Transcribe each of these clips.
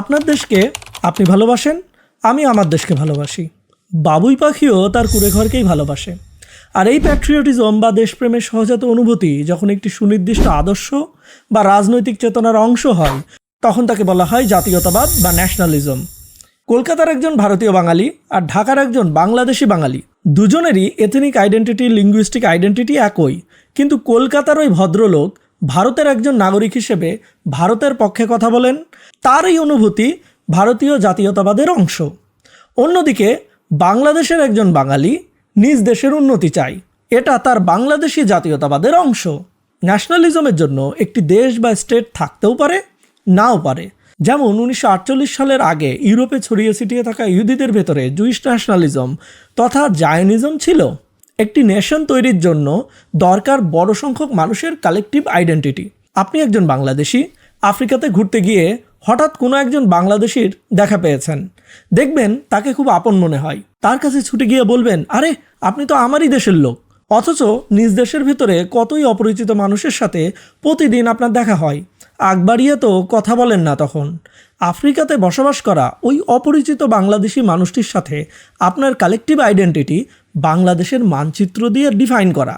আপনার দেশকে আপনি ভালোবাসেন, আমি আমার দেশকে ভালোবাসি। বাবুই পাখিও তার কুড়েঘরকেই ভালোবাসে। আর এই প্যাট্রিয়টিজম বা দেশপ্রেমের সহজাত অনুভূতি যখন একটি সুনির্দিষ্ট আদর্শ বা রাজনৈতিক চেতনার অংশ হয়, তখন তাকে বলা হয় জাতীয়তাবাদ বা ন্যাশনালিজম কলকাতার একজন ভারতীয় বাঙালি আর ঢাকার একজন বাংলাদেশি বাঙালি, দুজনেরই এথেনিক আইডেন্টিটি লিঙ্গুইস্টিক আইডেন্টিটি একই। কিন্তু কলকাতার ওই ভদ্রলোক ভারতের একজন নাগরিক হিসেবে ভারতের পক্ষে কথা বলেন, তার এই অনুভূতি ভারতীয় জাতীয়তাবাদের অংশ। অন্যদিকে, বাংলাদেশের একজন বাঙালি নিজ দেশের উন্নতি চায়, এটা তার বাংলাদেশি জাতীয়তাবাদের অংশ। ন্যাশনালিজমের জন্য একটি দেশ বা স্টেট থাকতেও পারে, নাও পারে। যেমন উনিশশো আটচল্লিশ সালের আগে ইউরোপে ছড়িয়ে ছিটিয়ে থাকা ইহুদিদের ভেতরে জুইশ ন্যাশনালিজম তথা জায়নিজম ছিল। একটি নেশন তৈরির জন্য দরকার বড় সংখ্যক মানুষের কালেকটিভ আইডেন্টিটি। আপনি একজন বাংলাদেশি, আফ্রিকাতে ঘুরতে গিয়ে হঠাৎ কোনো একজন বাংলাদেশির দেখা পেয়েছেন। দেখবেন তাকে খুব আপন মনে হয়। তার কাছে ছুটে গিয়ে বলবেন, আরে, আপনি তো আমারই দেশের লোক। অথচ নিজ দেশের ভেতরে কতই অপরিচিত মানুষের সাথে প্রতিদিন আপনার দেখা হয়। আগ বাড়িয়ে তো কথা বলেন না তখন। আফ্রিকাতে বসবাস করা ওই অপরিচিত বাংলাদেশি মানুষটির সাথে আপনার কালেকটিভ আইডেন্টিটি বাংলাদেশের মানচিত্র দিয়ে ডিফাইন করা।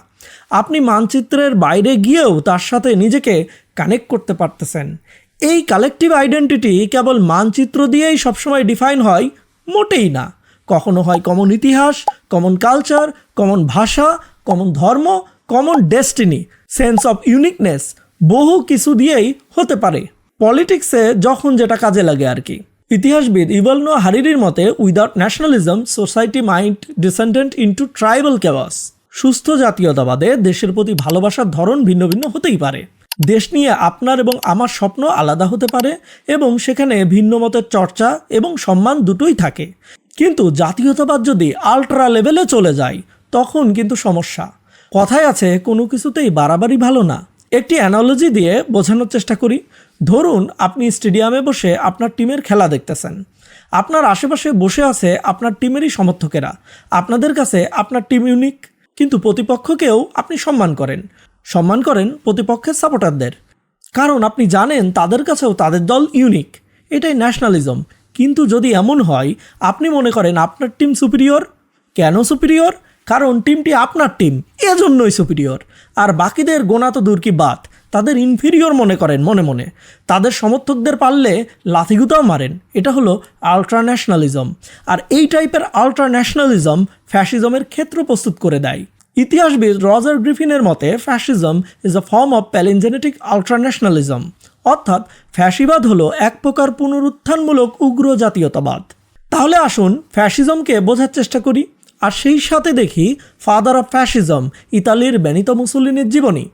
আপনি মানচিত্রের বাইরে গিয়েও তার সাথে নিজেকে কানেক্ট করতে পারতেছেন। এই কালেকটিভ আইডেন্টিটি কেবল মানচিত্র দিয়েই সবসময় ডিফাইন হয়, মোটেই না। কখনো হয় কমন ইতিহাস কমন কালচার কমন ভাষা কমন ধর্ম common destiny sense of uniqueness বহু কিছু দিয়েই হতে পারে। পলিটিক্সে যখন যেটা কাজে লাগে আর কি। ইতিহাসবিদ ইভলনো হারিরির মতে, without nationalism, society mind descendant into tribal chaos সুস্থ জাতীয়তাবাদে দেশের প্রতি ভালোবাসার ধরন ভিন্ন ভিন্ন হতেই পারে। দেশ নিয়ে আপনার এবং আমার স্বপ্ন আলাদা হতে পারে এবং সেখানে ভিন্ন মতের চর্চা এবং সম্মান দুটোই থাকে। কিন্তু জাতীয়তাবাদ যদি আল্ট্রা লেভেলে চলে যায়, তখন কিন্তু সমস্যা। কথায় আছে, কোনো কিছুতেই বাড়াবাড়ি ভালো না। একটি অ্যানালজি দিয়ে বোঝানোর চেষ্টা করি। ধরুন আপনি স্টেডিয়ামে বসে আপনার টিমের খেলা দেখতেছেন। আপনার আশেপাশে বসে আছে আপনার টিমেরই সমর্থকেরা। আপনাদের কাছে আপনার টিম ইউনিক, কিন্তু প্রতিপক্ষকেও আপনি সম্মান করেন। সম্মান করেন প্রতিপক্ষের সাপোর্টারদের। কারণ আপনি জানেন তাদের কাছেও তাদের দল ইউনিক। এটাই ন্যাশনালিজম কিন্তু যদি এমন হয়, আপনি মনে করেন আপনার টিম সুপিরিয়র কেন সুপিরিয়র কারণ টিমটি আপনার টিম, এজন্যই সুপিরিয়র আর বাকিদের গোনা তো দূর কি বাদ তাদের ইনফিরিয়র মনে করেন, মনে মনে। তাদের সমর্থকদের পারলে লাথিগুতাও মারেন। এটা হলো আলট্রা ন্যাশনালিজম আর এই টাইপের আলট্রা ন্যাশনালিজম ফ্যাসিজমের ক্ষেত্র প্রস্তুত করে দেয়। ইতিহাসবিদ রজার গ্রিফিনের মতে fascism is a form of palingenetic ultranationalism অর্থাৎ ফ্যাসিবাদ হলো এক প্রকার পুনরুত্থানমূলক উগ্র জাতীয়তাবাদ। তাহলে আসুন ফ্যাসিজমকে বোঝার চেষ্টা করি। আর সেই সাথে দেখি ফাদার অফ ফ্যাসিজম ইতালির বেনিতো মুসুলিনের জীবনী।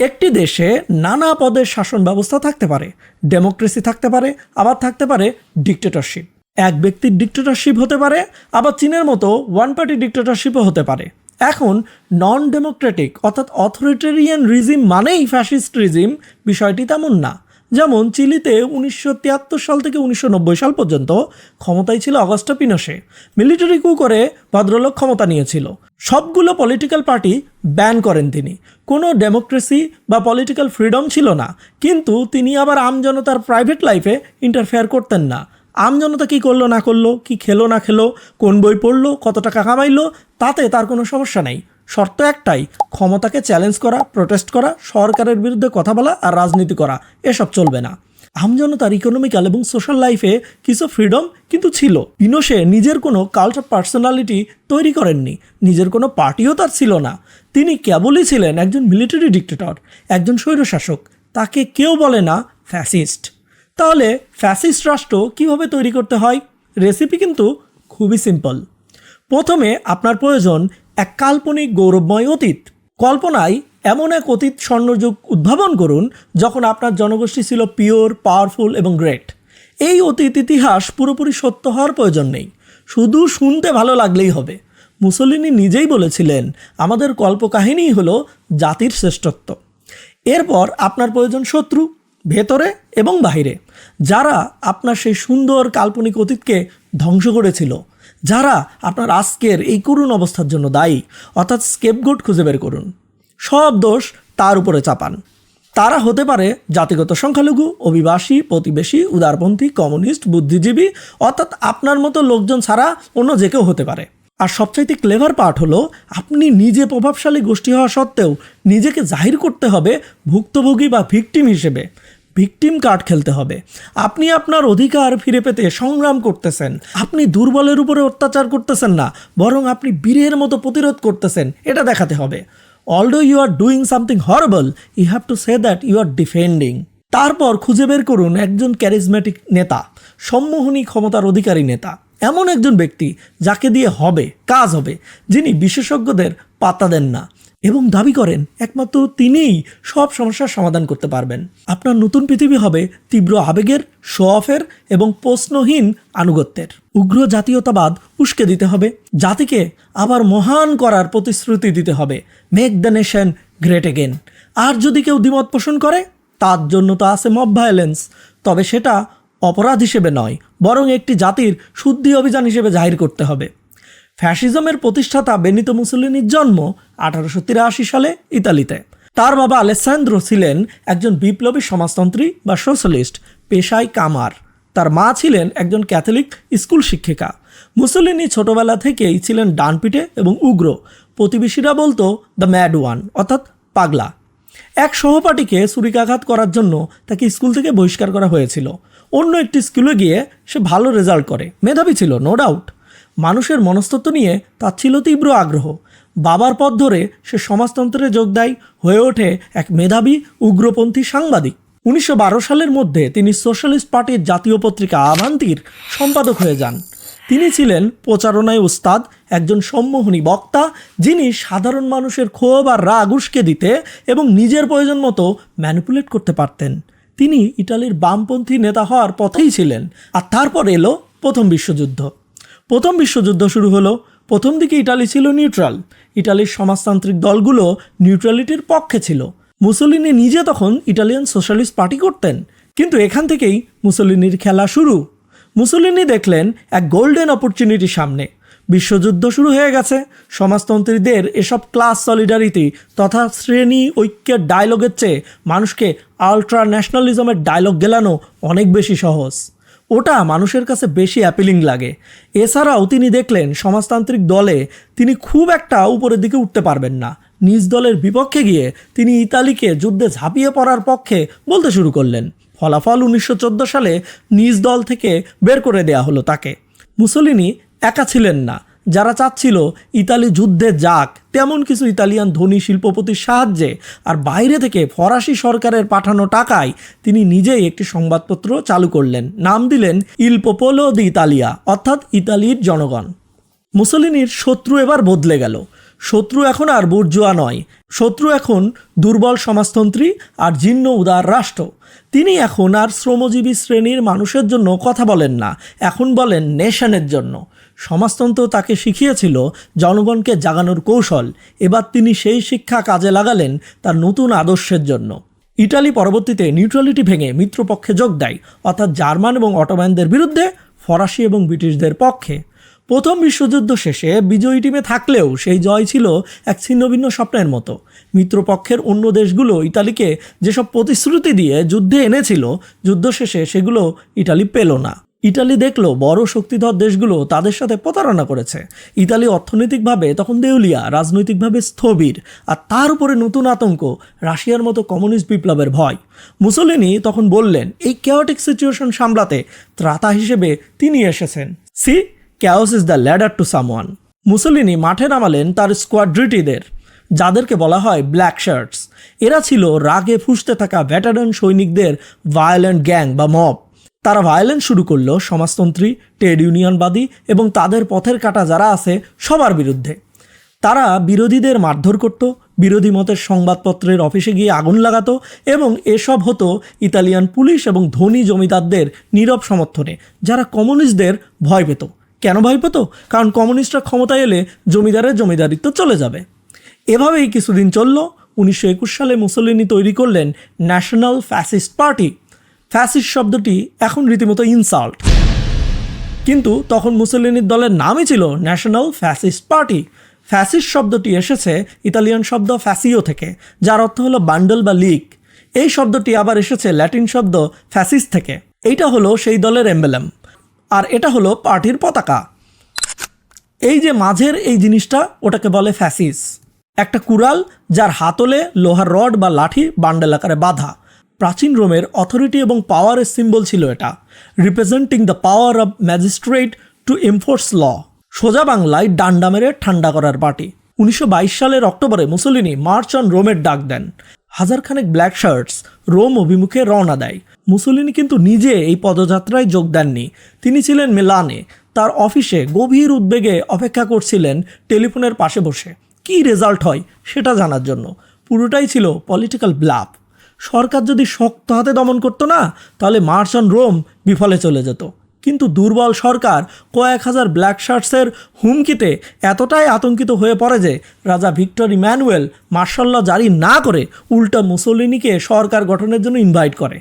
একটি দেশে নানা পদের শাসন ব্যবস্থা থাকতে পারে, ডেমোক্রেসি থাকতে পারে, আবার থাকতে পারে ডিক্টেটরশিপ এক ব্যক্তির ডিক্টেটরশিপ হতে পারে, আবার চীনের মতো ওয়ান পার্টি ডিক্টেটরশিপও হতে পারে। এখন নন ডেমোক্রেটিক অর্থাৎ অথরিটেরিয়ান রিজিম মানেই ফ্যাসিস্ট রিজিম বিষয়টি তেমন না। যেমন চিলিতে উনিশশো তিয়াত্তর সাল থেকে উনিশশো নব্বই সাল পর্যন্ত ক্ষমতায় ছিল অগস্টা পিনোসে। মিলিটারি কু করে ভদ্রলোক ক্ষমতা নিয়েছিল। সবগুলো পলিটিক্যাল পার্টি ব্যান করেন তিনি। কোনো ডেমোক্রেসি বা পলিটিক্যাল ফ্রিডম ছিল না। কিন্তু তিনি আবার আমজনতার প্রাইভেট লাইফে ইন্টারফেয়ার করতেন না। আমজনতা কী করল না করল, কি খেলো না খেলো, কোন বই পড়ল, কত টাকা কামাইলো, তাতে তার কোনো সমস্যা নেই। শর্ত একটাই, ক্ষমতাকে চ্যালেঞ্জ করা প্রোটেস্ট করা, সরকারের বিরুদ্ধে কথা বলা আর রাজনীতি করা, এসব চলবে না। আমজনতার ইকোনমিক্যাল এবং সোশ্যাল লাইফে কিছু ফ্রিডম কিন্তু ছিল। পিনোসে নিজের কোনো কালচার পার্সোনালিটি তৈরি করেননি, নিজের কোনো পার্টিও তার ছিল না। তিনি কেবলই ছিলেন একজন মিলিটারি ডিক্টেটর একজন স্বৈরশাসক, তাকে কেউ বলে না ফ্যাসিস্ট তাহলে ফ্যাসিস্ট রাষ্ট্র কীভাবে তৈরি করতে হয়? রেসিপি কিন্তু খুবই সিম্পল প্রথমে আপনার প্রয়োজন এক কাল্পনিক গৌরবময় অতীত। কল্পনায় এমন এক অতীত স্বর্ণযুগ উদ্ভাবন করুন, যখন আপনার জনগোষ্ঠী ছিল পিওর, পাওয়ারফুল এবং গ্রেট। এই অতীত ইতিহাস পুরোপুরি সত্য হওয়ার প্রয়োজন নেই। শুধু শুনতে ভালো লাগলেই হবে। মুসলিনি নিজেই বলেছিলেন, আমাদের কল্পকাহিনীই হলো জাতির শ্রেষ্ঠত্ব। এরপর আপনার প্রয়োজন শত্রু, ভেতরে এবং বাহিরে। যারা আপনার সেই সুন্দর কাল্পনিক অতীতকে ধ্বংস করেছিল যারা আপনার আজকের এই করুণ অবস্থার জন্য দায়ী, অর্থাৎ স্কেপগোট খুঁজে বের করুন। সব দোষ তার উপরে চাপান। তারা হতে পারে জাতিগত সংখ্যালঘু, অভিবাসী, প্রতিবেশী, উদারপন্থী, কমিউনিস্ট, বুদ্ধিজীবী, অর্থাৎ আপনার মতো লোকজন ছাড়া অন্য যে কেউ হতে পারে। আর সবচাইতে ক্লেভার পার্ট হলো, আপনি নিজে প্রভাবশালী গোষ্ঠী হওয়া সত্ত্বেও নিজেকে জাহির করতে হবে ভুক্তভোগী বা ভিকটিম হিসেবে। ভিকটিম কার্ড খেলতে হবে। আপনি আপনার অধিকার ফিরে পেতে সংগ্রাম করতেছেন। আপনি দুর্বলের উপরে অত্যাচার করতেছেন না, বরং আপনি বীরের মতো প্রতিরোধ করতেছেন, এটা দেখাতে হবে। Although you are doing something horrible you have to say that you are defending তারপর খুঁজে বের করুন একজন ক্যারিজম্যাটিক নেতা, সম্মোহনী ক্ষমতার অধিকারী নেতা। এমন একজন ব্যক্তি যাকে দিয়ে হবে, কাজ হবে, যিনি বিশেষজ্ঞদের পাত্তা দেন না। এবং দাবি করেন, একমাত্র তিনিই সব সমস্যার সমাধান করতে পারবেন। আপনার নতুন পৃথিবী হবে তীব্র আবেগের শো অফের এবং প্রশ্নহীন আনুগত্যের। উগ্র জাতীয়তাবাদ উস্কে দিতে হবে, জাতিকে আবার মহান করার প্রতিশ্রুতি দিতে হবে। Make the nation great again আর যদি কেউ দ্বিমত পোষণ করে, তার জন্য তো আছে মব ভায়োলেন্স তবে সেটা অপরাধ হিসেবে নয়, বরং একটি জাতির শুদ্ধি অভিযান হিসেবে জাহির করতে হবে। ফ্যাসিজমের প্রতিষ্ঠাতা বেনিতো মুসলিনির জন্ম আঠারোশো তিরাশি সালে ইতালিতে। তার বাবা আলেসান্দ্রো ছিলেন একজন বিপ্লবী সমাজতন্ত্রী বা সোশ্যালিস্ট, পেশায় কামার। তার মা ছিলেন একজন ক্যাথলিক স্কুল শিক্ষিকা। মুসলিনি ছোটবেলা থেকেই ছিলেন ডানপিটে এবং উগ্র। প্রতিবেশীরা বলতো, দ্য ম্যাড ওয়ান অর্থাৎ পাগলা। এক সহপাঠীকে ছুরিকাঘাত করার জন্য তাকে স্কুল থেকে বহিষ্কার করা হয়েছিল। অন্য একটি স্কুলে গিয়ে সে ভালো রেজাল্ট করে। মেধাবী ছিল নো ডাউট মানুষের মনস্তত্ব নিয়ে তার ছিল তীব্র আগ্রহ। বাবার পথ ধরে সে সমাজতন্ত্রে যোগ দেয় হয়ে ওঠে এক মেধাবী উগ্রপন্থী সাংবাদিক। উনিশশো বারো সালের মধ্যে তিনি সোশ্যালিস্ট পার্টির জাতীয় পত্রিকা আভান্তির সম্পাদক হয়ে যান। তিনি ছিলেন প্রচারণায় উস্তাদ, একজন সম্মোহনী বক্তা, যিনি সাধারণ মানুষের ক্ষোভ আর রাগ উস্কে দিতে এবং নিজের প্রয়োজন মতো ম্যানিপুলেট করতে পারতেন। তিনি ইটালির বামপন্থী নেতা হওয়ার পথেই ছিলেন আর তারপর এলো প্রথম বিশ্বযুদ্ধ। প্রথম বিশ্বযুদ্ধ শুরু হলো। প্রথম দিকে ইটালি ছিল নিউট্রাল। ইটালির সমাজতান্ত্রিক দলগুলো নিউট্রালিটির পক্ষে ছিল। মুসলিনি নিজে তখন ইটালিয়ান সোশ্যালিস্ট পার্টি করতেন। কিন্তু এখান থেকেই মুসলিনির খেলা শুরু। মুসলিনি দেখলেন এক গোল্ডেন অপরচুনিটি সামনে। বিশ্বযুদ্ধ শুরু হয়ে গেছে। সমাজতন্ত্রীদের এসব ক্লাস সলিডারিটি তথা শ্রেণি ঐক্যের ডায়লগের চেয়ে মানুষকে আলট্রা ন্যাশনালিজমের ডায়লগ গেলানো অনেক বেশি সহজ। ওটা মানুষের কাছে বেশি অ্যাপিলিং লাগে। এছাড়াও তিনি দেখলেন, সমাজতান্ত্রিক দলে তিনি খুব একটা উপরের দিকে উঠতে পারবেন না। নিজ দলের বিপক্ষে গিয়ে তিনি ইতালিকে যুদ্ধে ঝাঁপিয়ে পড়ার পক্ষে বলতে শুরু করলেন। ফলাফল উনিশশো চোদ্দ সালে নিজ দল থেকে বের করে দেয়া হলো তাকে। মুসলিনি একা ছিলেন না। যারা চাচ্ছিল ইতালি যুদ্ধে যাক, তেমন কিছু ইতালিয়ান ধনী শিল্পপতির সাহায্যে। আর বাইরে থেকে ফরাসি সরকারের পাঠানো টাকায় তিনি নিজেই একটি সংবাদপত্র চালু করলেন। নাম দিলেন ইল পোপোলো দি ইতালিয়া, অর্থাৎ ইতালির জনগণ। মুসলিনির শত্রু এবার বদলে গেল। শত্রু এখন আর বুর্জুয়া নয়। শত্রু এখন দুর্বল সমাজতন্ত্রী আর জীর্ণ উদার রাষ্ট্র। তিনি এখন আর শ্রমজীবী শ্রেণির মানুষের জন্য কথা বলেন না। এখন বলেন নেশনের জন্য। সমাজতন্ত্র তাকে শিখিয়েছিল জনগণকে জাগানোর কৌশল। এবার তিনি সেই শিক্ষা কাজে লাগালেন তার নতুন আদর্শের জন্য। ইটালি পরবর্তীতে নিউট্রালিটি ভেঙে মিত্রপক্ষে যোগ দেয়, অর্থাৎ জার্মান এবং অটোম্যানদের বিরুদ্ধে, ফরাসি এবং ব্রিটিশদের পক্ষে। প্রথম বিশ্বযুদ্ধ শেষে বিজয়ী টিমে থাকলেও সেই জয় ছিল এক ছিন্নভিন্ন স্বপ্নের মতো। মিত্রপক্ষের অন্য দেশগুলো ইতালিকে যেসব প্রতিশ্রুতি দিয়ে যুদ্ধে এনেছিল, যুদ্ধ শেষে সেগুলো ইটালি পেল না। ইটালি দেখল বড় শক্তিধর দেশগুলো তাদের সাথে প্রতারণা করেছে। ইতালি অর্থনৈতিকভাবে তখন দেউলিয়া, রাজনৈতিকভাবে স্থবির, আর তার উপরে নতুন আতঙ্ক, রাশিয়ার মতো কমিউনিস্ট বিপ্লবের ভয়। মুসলিনি তখন বললেন, এই কেওটিক সিচুয়েশন সামলাতে ত্রাতা হিসেবে তিনি এসেছেন। See chaos is the ladder to someone Mussolini মাঠে নামালেন তার স্কোয়াড্রিটিদের যাদেরকে বলা হয় ব্ল্যাক শার্টস এরা ছিল রাগে ফুসতে থাকা ভেটারান সৈনিকদের ভায়োলেন্ট গ্যাং বা মব তারা ভায়োলেন্স শুরু করল সমাজতন্ত্রী ট্রেড ইউনিয়নবাদী এবং তাদের পথের কাটা যারা আছে সবার বিরুদ্ধে। তারা বিরোধীদের মারধর করত, বিরোধী মতের সংবাদপত্রের অফিসে গিয়ে আগুন লাগাতো এবং এসব হতো ইতালিয়ান পুলিশ এবং ধনী জমিদারদের নীরব সমর্থনে, যারা কমিউনিস্টদের ভয় পেত। কেন ভয় পেত? কারণ কমিউনিস্টরা ক্ষমতায় এলে জমিদারের জমিদারিত্ব চলে যাবে। এভাবেই কিছুদিন চলল। উনিশশো একুশ সালে মুসলিনি তৈরি করলেন ন্যাশনাল ফ্যাসিস্ট পার্টি ফ্যাসিস্ট শব্দটি এখন রীতিমতো ইনসাল্ট কিন্তু তখন মুসলিনির দলের নামই ছিল ন্যাশনাল ফ্যাসিস্ট পার্টি ফ্যাসিস্ট শব্দটি এসেছে ইতালিয়ান শব্দ ফ্যাসিও থেকে, যার অর্থ হলো বান্ডল বা লিক এই শব্দটি আবার এসেছে ল্যাটিন শব্দ ফ্যাসিস থেকে। এইটা হলো সেই দলের এম্বেলেম আর এটা হলো পার্টির পতাকা। এই যে মাঝের এই জিনিসটা, ওটাকে বলে ফ্যাসিস একটা কুড়াল যার হাতলে লোহার রড বা লাঠি বান্ডেল আকারে বাঁধা। প্রাচীন রোমের অথরিটি এবং পাওয়ারের সিম্বল ছিল এটা representing the power of magistrate to enforce law সোজা বাংলায় ডান্ডা মেরে ঠান্ডা করার পার্টি। উনিশশো বাইশ সালের অক্টোবরে মুসলিনি মার্চ অন রোমের ডাক দেন। হাজারখানেক ব্ল্যাক শার্টস রোম অভিমুখে রওনা দেয়। মুসলিনি কিন্তু নিজে এই পদযাত্রায় যোগ দেননি। তিনি ছিলেন মিলানে। তার অফিসে গভীর উদ্বেগে অপেক্ষা করছিলেন টেলিফোনের পাশে বসে। কী রেজাল্ট হয় সেটা জানার জন্য। পুরোটাই ছিল পলিটিক্যাল ব্লাফ সরকার যদি শক্ত হাতে দমন করতো না, তাহলে মার্চ অন রোম বিফলে চলে যেত। কিন্তু দুর্বল সরকার কয়েক হাজার ব্ল্যাক শার্টসের হুমকিতে এতটাই আতঙ্কিত হয়ে পড়ে যে রাজা ভিক্টর ইম্যানুয়েল মার্শাল্লা জারি না করে উল্টা মুসোলিনিকে সরকার গঠনের জন্য ইনভাইট করে।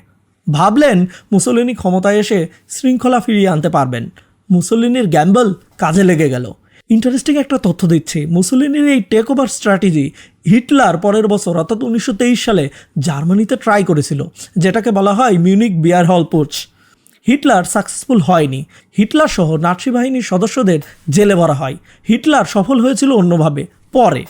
ভাবলেন মুসোলিনি ক্ষমতায় এসে শৃঙ্খলা ফিরিয়ে আনতে পারবেন। মুসোলিনির গ্যাম্বল কাজে লেগে গেল। ইন্টারেস্টিং একটা তথ্য দিচ্ছি। মুসোলিনির এই টেক ওভার স্ট্র্যাটেজি হিটলার পরের বছর, অর্থাৎ উনিশশো তেইশ সালে জার্মানিতে ট্রাই করেছিল, যেটাকে বলা হয় Munich beer hall putsch Hitler successful হয়নি। হিটলার সহ নাৎসি বাহিনীর সদস্যদের জেলে ভরা হয়। হিটলার সফল হয়েছিল অন্যভাবে, পরে।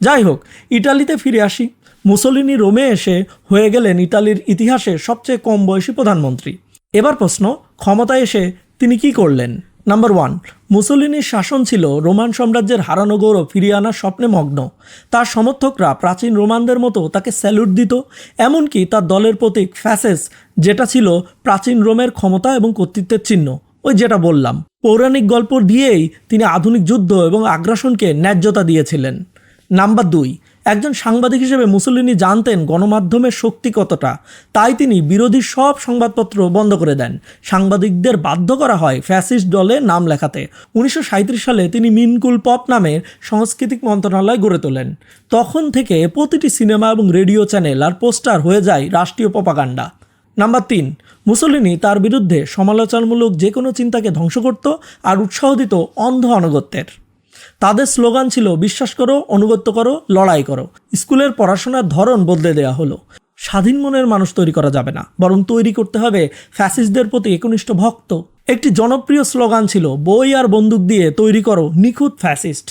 যাই হোক, ইটালিতে ফিরে আসি। মুসলিনি রোমে এসে হয়ে গেলেন ইতালির ইতিহাসে সবচেয়ে কম বয়সী প্রধানমন্ত্রী। এবার প্রশ্ন, ক্ষমতায় এসে তিনি কি করলেন? নাম্বার ওয়ান মুসলিনির শাসন ছিল রোমান সাম্রাজ্যের হারানো গৌরব ফিরিয়ে আনার স্বপ্নে মগ্ন। তার সমর্থকরা প্রাচীন রোমানদের মতো তাকে স্যালুট দিত, এমনকি তার দলের প্রতীক ফ্যাসেস, যেটা ছিল প্রাচীন রোমের ক্ষমতা এবং কর্তৃত্বের চিহ্ন। ওই যেটা বললাম, পৌরাণিক গল্প দিয়েই তিনি আধুনিক যুদ্ধ এবং আগ্রাসনকে ন্যায্যতা দিয়েছিলেন। নাম্বার দুই একজন সাংবাদিক হিসেবে মুসলিনি জানতেন গণমাধ্যমের শক্তি কতটা। তাই তিনি বিরোধী সব সংবাদপত্র বন্ধ করে দেন। সাংবাদিকদের বাধ্য করা হয় ফ্যাসিস্ট দলে নাম লেখাতে। উনিশশো সাঁইত্রিশ সালে তিনি মিনকুল পপ নামের সাংস্কৃতিক মন্ত্রণালয় গড়ে তোলেন। তখন থেকে প্রতিটি সিনেমা এবং রেডিও চ্যানেল আর পোস্টার হয়ে যায় রাষ্ট্রীয় পপাগান্ডা নাম্বার তিন মুসলিনি তার বিরুদ্ধে সমালোচনামূলক যে কোনো চিন্তাকে ধ্বংস করত আর উৎসাহ দিত অন্ধ আনুগত্যের তাদের স্লোগান ছিল, বিশ্বাস করো অনুগত্য করো, লড়াই করো। স্কুলের পড়াশোনার ধরন বদলে দেওয়া হলো। স্বাধীন মনের মানুষ তৈরি করা যাবে না, বরং তৈরি করতে হবে ফ্যাসিস্টদের প্রতি একনিষ্ঠ ভক্ত। একটি জনপ্রিয় স্লোগান ছিল, বই আর বন্দুক দিয়ে তৈরি করো, নিখুঁত ফ্যাসিস্ট।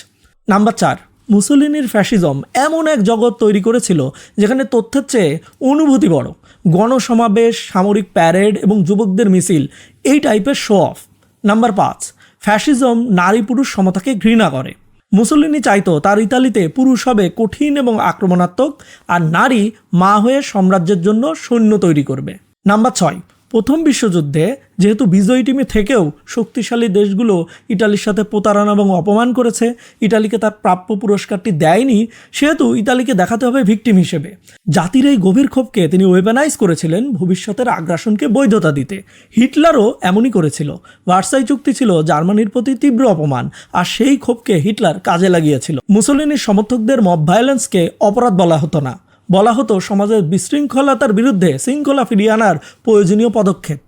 নাম্বার চার, মুসলিনির ফ্যাসিজম এমন এক জগৎ তৈরি করেছিল, যেখানে তথ্যের চেয়ে অনুভূতি বড়। গণসমাবেশ, সামরিক প্যারেড এবং যুবকদের মিছিল, এই টাইপের শো অফ নাম্বার পাঁচ ফ্যাসিজম, নারী পুরুষ সমতাকে ঘৃণা করে। মুসলিনি চাইতো তার ইতালিতে পুরুষ হবে কঠিন এবং আক্রমণাত্মক, আর নারী মা হয়ে সাম্রাজ্যের জন্য সৈন্য তৈরি করবে। নাম্বার ছয় প্রথম বিশ্বযুদ্ধে যেহেতু বিজয়ী টিমে থেকেও শক্তিশালী দেশগুলো ইটালির সাথে প্রতারণা এবং অপমান করেছে, ইটালিকে তার প্রাপ্য পুরস্কারটি দেয়নি, সেহেতু ইতালিকে দেখাতে হবে ভিকটিম হিসেবে। জাতির এই গভীর ক্ষোভকে তিনি ওয়েপেনাইজ করেছিলেন ভবিষ্যতের আগ্রাসনকে বৈধতা দিতে। হিটলারও এমনই করেছিল। ভার্সাই চুক্তি ছিল জার্মানির প্রতি তীব্র অপমান, আর সেই ক্ষোভকে হিটলার কাজে লাগিয়েছিল। মুসলিনের সমর্থকদের মব ভায়োলেন্সকে অপরাধ বলা হতো না। বলা হতো সমাজের বিশৃঙ্খলতার বিরুদ্ধে শৃঙ্খলা ফিরিয়ে আনার প্রয়োজনীয় পদক্ষেপ।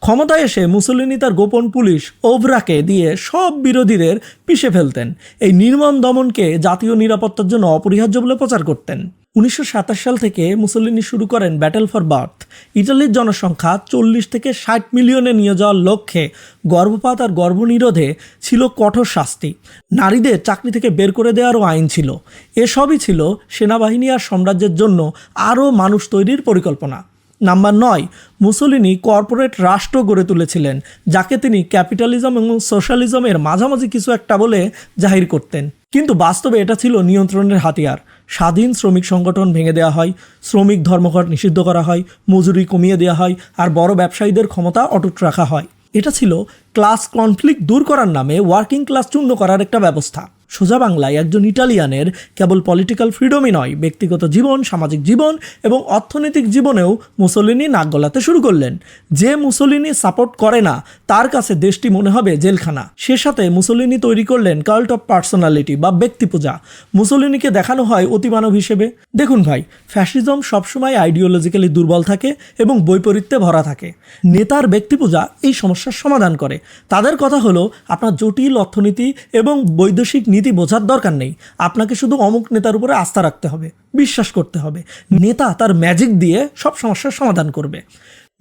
ক্ষমতায় এসে মুসলিনি তার গোপন পুলিশ ওভরাকে দিয়ে সব বিরোধীদের পিষে ফেলতেন। এই নির্মম দমনকে জাতীয় নিরাপত্তার জন্য অপরিহার্য বলে প্রচার করতেন। উনিশশো সাতাশ সাল থেকে মুসলিনি শুরু করেন ব্যাটেল ফর বার্থ ইটালির জনসংখ্যা চল্লিশ থেকে ষাট মিলিয়নে নিয়ে যাওয়ার লক্ষ্যে গর্ভপাত আর গর্ভনিরোধে ছিল কঠোর শাস্তি। নারীদের চাকরি থেকে বের করে দেওয়ারও আইন ছিল। এসবই ছিল সেনাবাহিনী আর সাম্রাজ্যের জন্য আরও মানুষ তৈরির পরিকল্পনা। নাম্বার নয় মুসলিনি কর্পোরেট রাষ্ট্র গড়ে তুলেছিলেন, যাকে তিনি ক্যাপিটালিজম এবং সোশ্যালিজমের মাঝামাঝি কিছু একটা বলে জাহির করতেন। কিন্তু বাস্তবে এটা ছিল নিয়ন্ত্রণের হাতিয়ার। স্বাধীন শ্রমিক সংগঠন ভেঙে দেওয়া হয়, শ্রমিক ধর্মঘট নিষিদ্ধ করা হয়, মজুরি কমিয়ে দেওয়া হয়, আর বড় ব্যবসায়ীদের ক্ষমতা অটুট রাখা হয়। এটা ছিল ক্লাস কনফ্লিক্ট দূর করার নামে ওয়ার্কিং ক্লাস চূর্ণ করার একটা ব্যবস্থা। সোজা বাংলায় একজন ইটালিয়ানের কেবল পলিটিক্যাল ফ্রিডমই নয়, ব্যক্তিগত জীবন, সামাজিক জীবন এবং অর্থনৈতিক জীবনেও মুসলিনি নাক গলাতে শুরু করলেন। যে মুসলিনি সাপোর্ট করে না, তার কাছে দেশটি মনে হবে জেলখানা। সে সাথে মুসলিনি তৈরি করলেন কাল্ট অফ পার্সোনালিটি বা ব্যক্তি পূজা। মুসলিনিকে দেখানো হয় অতিমানব হিসেবে। দেখুন ভাই ফ্যাসিজম সবসময় আইডিওলজিক্যালি দুর্বল থাকে এবং বৈপরীত্যে ভরা থাকে। নেতার ব্যক্তি পূজা এই সমস্যার সমাধান করে। তাদের কথা হলো, আপনার জটিল অর্থনীতি এবং বৈদেশিক নীতি বোঝার দরকার নেই। আপনাকে শুধু অমুক নেতার উপরে আস্থা রাখতে হবে, বিশ্বাস করতে হবে। নেতা তার ম্যাজিক দিয়ে সব সমস্যার সমাধান করবে।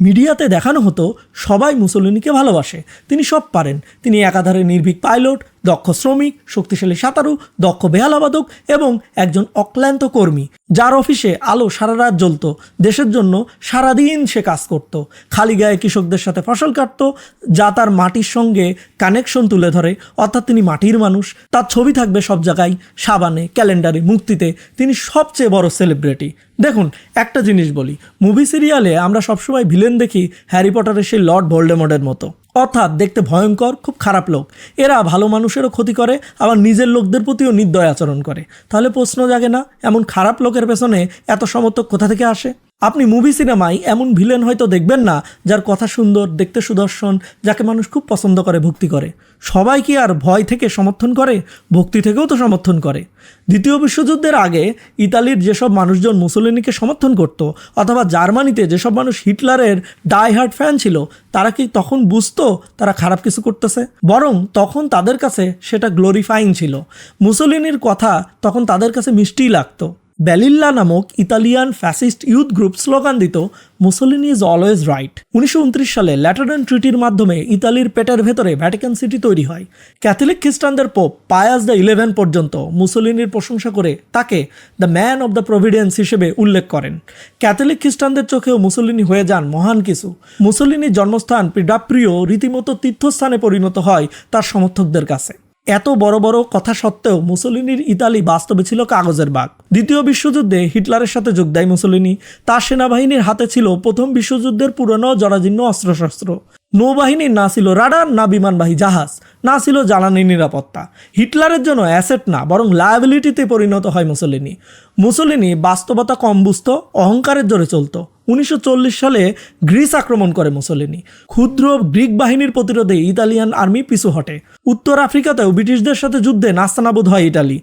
মিডিয়াতে দেখানো হতো, সবাই মুসলিনীকে ভালোবাসে। তিনি সব পারেন। তিনি একাধারে নির্ভীক পাইলট দক্ষ শ্রমিক, শক্তিশালী সাঁতারু, দক্ষ বেহালাবাদক এবং একজন অক্লান্ত কর্মী। যার অফিসে আলো সারা রাত জ্বলত, দেশের জন্য সারাদিন সে কাজ করত। খালি গায়ে কৃষকদের সাথে ফসল কাটত, যা তার মাটির সঙ্গে কানেকশন তুলে ধরে, অর্থাৎ তিনি মাটির মানুষ। তার ছবি থাকবে সব জায়গায়, সাবানে, ক্যালেন্ডারে মুক্তিতে তিনি সবচেয়ে বড় সেলিব্রিটি দেখুন, একটা জিনিস বলি। মুভি সিরিয়ালে আমরা সবসময় ভিলেন দেখি হ্যারি পটারের সেই লর্ড ভোল্ডেমোডের মতো। অর্থাৎ দেখতে ভয়ঙ্কর, খুব খারাপ লোক। এরা ভালো মানুষেরও ক্ষতি করে, আবার নিজের লোকদের প্রতিও নির্দয় আচরণ করে। তাহলে প্রশ্ন জাগে না, এমন খারাপ লোকের পেছনে এত সমর্থক কোথা থেকে আসে? আপনি মুভি সিনেমায় এমন ভিলেন হয়তো দেখবেন না, যার কথা সুন্দর, দেখতে সুদর্শন, যাকে মানুষ খুব পছন্দ করে, ভক্তি করে। সবাই কি আর ভয় থেকে সমর্থন করে? ভক্তি থেকেও তো সমর্থন করে। দ্বিতীয় বিশ্বযুদ্ধের আগে ইতালির যেসব মানুষজন মুসলিনীকে সমর্থন করত, অথবা জার্মানিতে যেসব মানুষ হিটলারের ডাই হার্ট ফ্যান ছিল, তারা কি তখন বুঝতো তারা খারাপ কিছু করতেছে? বরং তখন তাদের কাছে সেটা গ্লোরিফাইং ছিল। মুসলিনীর কথা তখন তাদের কাছে মিষ্টিই লাগতো। ব্যালিল্লা নামক Italian fascist youth group slogan দিত, মুসলিনি ইজ অলওয়েজ রাইট। উনিশশো উনত্রিশ সালে ল্যাটারান ট্রিটির মাধ্যমে ইতালির পেটের ভেতরে ভ্যাটিকান সিটি তৈরি হয়। ক্যাথলিক খ্রিস্টানদের পোপ পায়াস দ্য ইলেভেন পর্যন্ত মুসলিনির প্রশংসা করে তাকে the man of the providence হিসেবে উল্লেখ করেন। ক্যাথলিক খ্রিস্টানদের চোখেও মুসলিনি হয়ে যান মহান কিছু। মুসলিনির জন্মস্থান পিডাপ্রিয় রীতিমতো তীর্থস্থানে পরিণত হয় তার সমর্থকদের কাছে। এত বড় বড় কথা সত্ত্বেও মুসলিনির ইতালি বাস্তবে ছিল কাগজের বাঘ। দ্বিতীয় বিশ্বযুদ্ধে হিটলারের সাথে যোগ দেয় মুসলিনি। তার সেনাবাহিনীর হাতে ছিল প্রথম বিশ্বযুদ্ধের পুরনো জরাজীর্ণ অস্ত্রশস্ত্র। নৌবাহিনীর না ছিল রাডার, না বিমানবাহী জাহাজ, না ছিল জ্বালানি নিরাপত্তা। হিটলারের জন্য অ্যাসেট না, বরং লায়াবিলিটিতে পরিণত হয় মুসলিনি। মুসলিনি বাস্তবতা কম বুঝত, অহংকারের জোরে চলতো। উনিশশো চল্লিশ সালে গ্রিস আক্রমণ করে মুসলিনি। ক্ষুদ্র গ্রিক বাহিনীর প্রতিরোধে ইতালিয়ান আর্মি পিছু হটে। উত্তর আফ্রিকাতেও ব্রিটিশদের সাথে যুদ্ধে নাস্তানাবুদ হয় ইটালি।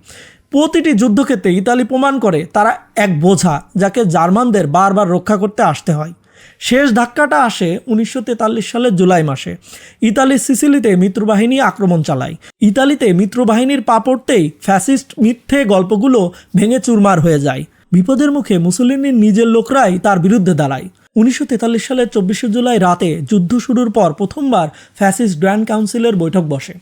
প্রতিটি যুদ্ধক্ষেত্রে ইতালি প্রমাণ করে তারা এক বোঝা, যাকে জার্মানদের বারবার রক্ষা করতে আসতে হয়। শেষ ধাক্কাটা আসে উনিশশো তেতাল্লিশ সালের জুলাই মাসে। ইতালির সিসিলিতে মিত্রবাহিনী আক্রমণ চালায়। ইতালিতে মিত্রবাহিনীর পা পড়তেই ফ্যাসিস্ট মিথ্যে গল্পগুলো ভেঙে চুরমার হয়ে যায়। বিপদের মুখে মুসলিনীর নিজের লোকরাই তার বিরুদ্ধে দাঁড়ায়। উনিশশো সালের চব্বিশে জুলাই রাতে যুদ্ধ শুরুর পর প্রথমবার ফ্যাসিস্ট গ্র্যান্ড কাউন্সিলের বৈঠক বসে।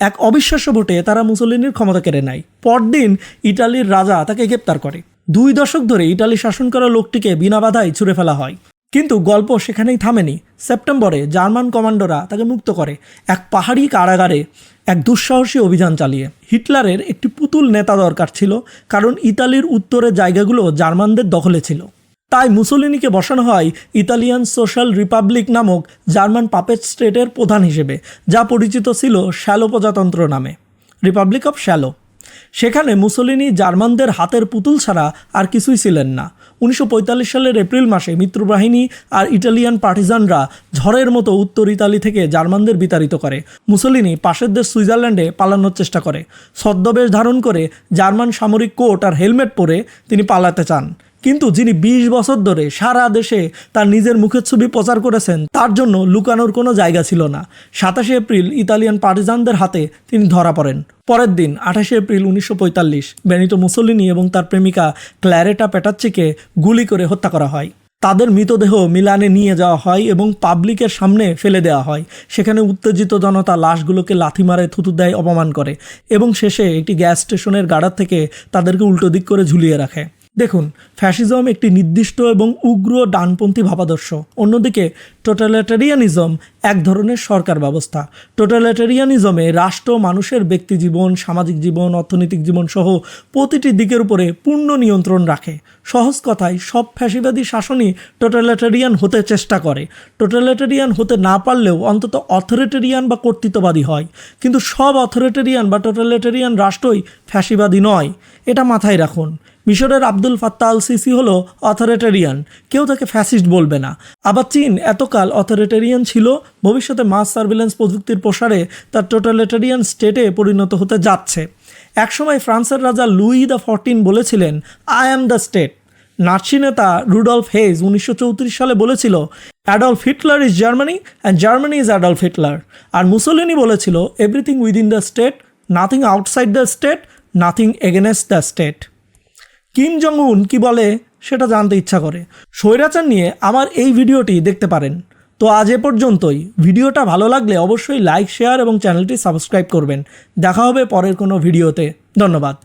এক অবিশ্বাস্য ভোটে তারা মুসলিনীর ক্ষমতা কেড়ে নেয়। পরদিন ইটালির রাজা তাকে গ্রেপ্তার করে। দুই দশক ধরে ইটালি শাসন করা লোকটিকে বিনা বাধায় ছুড়ে ফেলা হয়। কিন্তু গল্প সেখানেই থামেনি। সেপ্টেম্বরে জার্মান কমান্ডোরা তাকে মুক্ত করে। এক পাহাড়ি কারাগারে এক দুঃসাহসী অভিযান চালিয়ে। হিটলারের একটি পুতুল নেতা দরকার ছিল, কারণ ইতালির উত্তরের জায়গাগুলো জার্মানদের দখলে ছিল। তাই মুসলিনিকে বসানো হয় ইতালিয়ান সোশ্যাল রিপাবলিক নামক জার্মান পাপেট স্টেটের প্রধান হিসেবে, যা পরিচিত ছিল শ্যালো প্রজাতন্ত্র নামে, রিপাবলিক অফ শ্যালো। সেখানে মুসলিনি জার্মানদের হাতের পুতুল ছাড়া আর কিছুই ছিলেন না। উনিশশো পঁয়তাল্লিশ সালের এপ্রিল মাসে মিত্রবাহিনী আর ইটালিয়ান পার্টিজানরা ঝড়ের মতো উত্তর ইতালি থেকে জার্মানদের বিতাড়িত করে। মুসলিনি পাশের দেশ সুইজারল্যান্ডে পালানোর চেষ্টা করে। ছদ্মবেশ ধারণ করে জার্মান সামরিক কোট আর হেলমেট পরে তিনি পালাতে চান। কিন্তু যিনি ২০ বছর ধরে সারা দেশে তার নিজের মুখের ছবি প্রচার করেছেন, তার জন্য লুকানোর কোনো জায়গা ছিল না। সাতাশে এপ্রিল ইতালিয়ান পার্টিজানদের হাতে তিনি ধরা পড়েন। পরের দিন, আঠাশে এপ্রিল উনিশশো পঁয়তাল্লিশ, বেনিতো মুসলিনি এবং তার প্রেমিকা ক্ল্যারেটা প্যাটাচ্চিকে গুলি করে হত্যা করা হয়। তাদের মৃতদেহ মিলানে নিয়ে যাওয়া হয় এবং পাবলিকের সামনে ফেলে দেওয়া হয়। সেখানে উত্তেজিত জনতা লাশগুলোকে লাথি মারে থুতু দেয়, অপমান করে এবং শেষে একটি গ্যাস স্টেশনের গাড়ার থেকে তাদেরকে উল্টো দিক করে ঝুলিয়ে রাখে। দেখুন, ফ্যাসিজম একটি নির্দিষ্ট এবং উগ্র ডানপন্থী ভাবাদর্শ। অন্যদিকে, টোটালিটারিয়ানিজম এক ধরনের সরকার ব্যবস্থা। টোটালিটারিয়ানিজমে রাষ্ট্র, মানুষের ব্যক্তি জীবন, সামাজিক জীবন, অর্থনৈতিক জীবন সহ প্রতিটি দিকের উপরে পূর্ণ নিয়ন্ত্রণ রাখে। সহজ কথায়, সব ফ্যাসিবাদী শাসনই টোটালিটারিয়ান হতে চেষ্টা করে। টোটালিটারিয়ান হতে না পারলেও অন্তত অথরিটেরিয়ান বা কর্তৃত্ববাদী হয়। কিন্তু সব অথরিটেরিয়ান বা টোটালিটারিয়ান রাষ্ট্রই ফ্যাসিবাদী নয়। এটা মাথায় রাখুন। মিশরের আব্দুল ফাত্তা আল সিসি হলো অথরিটেরিয়ান। কেউ তাকে ফ্যাসিস্ট বলবে না। আবার চীন এতকাল অথরিটেরিয়ান ছিল, ভবিষ্যতে মাস সার্ভিলেন্স প্রযুক্তির প্রসারে তার টোটালিটেরিয়ান স্টেটে পরিণত হতে যাচ্ছে। একসময় ফ্রান্সের রাজা লুই দ্য ফরটিন বলেছিলেন, I am the state. Nazi নেতা রুডলফ হেজ উনিশশো চৌত্রিশ সালে বলেছিল, Adolf Hitler is Germany and Germany is Adolf Hitler. R Mussolini বলেছিল, everything within the state, nothing outside the state, nothing against the state. Kim Jong Un কি বলে সেটা জানতে ইচ্ছা করে। স্বৈরাচার নিয়ে আমার এই ভিডিওটি দেখতে পারেন। তো আজ এ পর্যন্তই। ভিডিওটা ভালো লাগলে অবশ্যই লাইক, শেয়ার এবং চ্যানেলটি সাবস্ক্রাইব করবেন। দেখা হবে পরের কোনো ভিডিওতে। ধন্যবাদ।